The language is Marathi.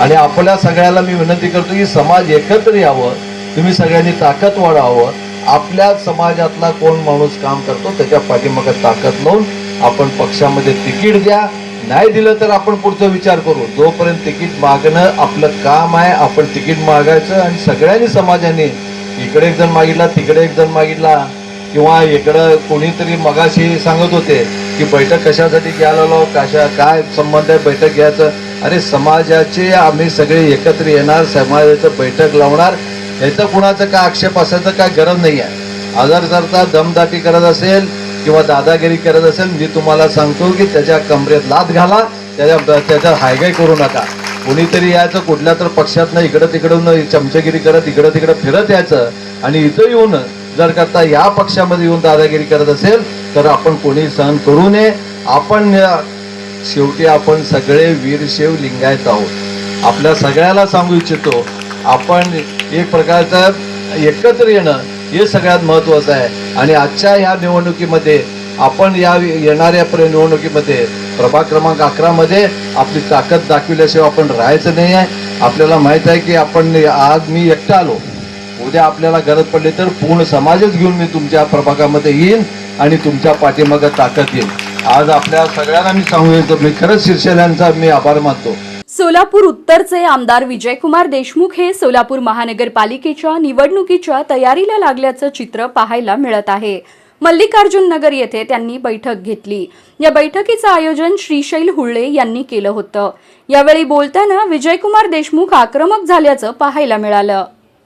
आणि आपल्या सगळ्याला मी विनंती करतो की समाज एकत्र यावं. तुम्ही सगळ्यांनी ताकद वाढावं. आपल्या समाजातला कोण माणूस काम करतो त्याच्या पाठीमागे ताकद लावून आपण पक्षामध्ये तिकीट द्या. नाही दिलं तर आपण पुढचा विचार करू. जोपर्यंत तिकीट मागणं आपलं काम आहे आपण तिकीट मागायचं आणि सगळ्यांनी समाजाने इकडे एक जण मागितला तिकडे एक जण मागितला. किंवा इकडं कोणीतरी मगाशी सांगत होते की बैठक कशासाठी घ्यायला लाव कशा काय संबंध आहे बैठक घ्यायचं? अरे समाजाचे आम्ही सगळे एकत्र येणार समाजाचं बैठक लावणार. याचं कुणाचं काय आक्षेप असायचं काय गरज नाही आहे. आजार करता दमदाटी करत असेल किंवा दादागिरी करत असेल मी तुम्हाला सांगतो की त्याच्या कमरेत लात घाला त्याच्या त्याच्यात हायगाय करू नका. कोणीतरी यायचं कुठल्या तर पक्षातनं इकडं तिकडून चमचगिरी करत इकडं तिकडं फिरत यायचं. आणि इथं येऊन जर करता या पक्षामध्ये येऊन दादागिरी करत असेल तर आपण कोणी सहन करू नये. आपण शेवटी आपण सगळे वीरशैव लिंगायत आहोत. आपल्या सगळ्याला सांगू इच्छितो आपण एक प्रकारचं एकत्र येणं हे सगळ्यात महत्त्वाचं आहे. आणि आजच्या ह्या निवडणुकीमध्ये आपण या येणाऱ्या निवडणुकीमध्ये प्रभाग क्रमांक अकरामध्ये आपली ताकद दाखविल्याशिवाय आपण राहायचं नाही आहे. आपल्याला माहीत आहे की आपण आज मी एकटा आलो. उद्या आपल्याला गरज पडली तर पूर्ण समाजच घेऊन मी तुमच्या प्रभागामध्ये येईन आणि तुमच्या पाठीमागं ताकद येईल आज आपल्या सगळ्यांना मी सांगू येतो मी खरंच शिरसेनांचा मी आभार मानतो. सोलापूर उत्तरचे आमदार विजयकुमार देशमुख हे सोलापूर महानगरपालिकेच्या निवडणुकीच्या तयारीला लागल्याचं चित्र पाहायला मिळत आहे. मल्लिकार्जुन नगर येथे त्यांनी बैठक घेतली. या बैठकीचं आयोजन श्रीशैल हुळ्ळे यांनी केलं होतं. यावेळी बोलताना विजयकुमार देशमुख आक्रमक झाल्याचं पाहायला मिळालं.